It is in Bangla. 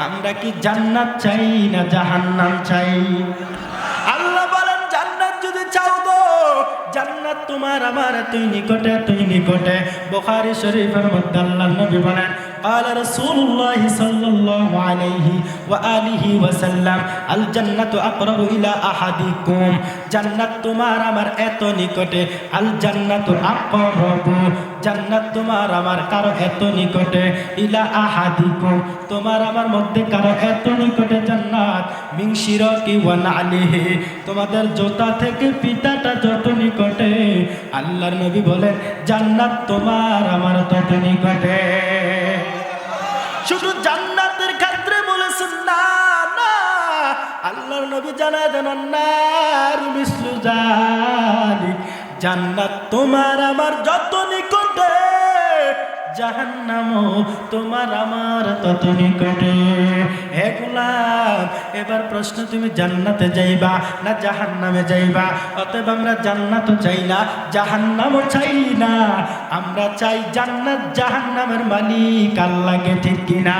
আমরা কি জান্নাত চাই না জাহান্নাম চাই? আল্লাহ বলেন, জান্নাত যদি চাও তো, জান্নাত তোমার, আমার, তুই নিকটে তুই নিকটে। বোখারি শরীফের মধ্যে আল্লাহ নবী বলেন قال رسول الله صلى الله عليه وآله وسلم الجنة أقرب إلى أحدكم জান্নাত তোমার আমার এত নিকটে আল জান্নাতু আকরাবু জান্নাত তোমার আমার কারো এত নিকটে ইলা আহাদিকুম তোমার আমার মধ্যে কারো এত নিকটে জান্নাত মিন শিরকি ওয়া নালিহি তোমাদের জোতা থেকে পিতাটা যত নিকটে আল্লাহর নবী বলেন জান্নাত তোমার আমার তত নিকটে আল্লাহর নবী জানা দেন নার মিসলু জালিক, জান্নাত তোমার আমার যত নিকটে, জাহান্নামও তোমার আমার তত নিকটে। হে এবার প্রশ্ন, তুমি জান্নাতে যাইবা না জাহান্নামে যাইবা? অতএব আমরা জান্নাতও চাই না, জাহান্নামও চাই না। আমরা চাই জান্নাত জাহান্নামের মালিক, আল্লাহকে ঠিক কিনা।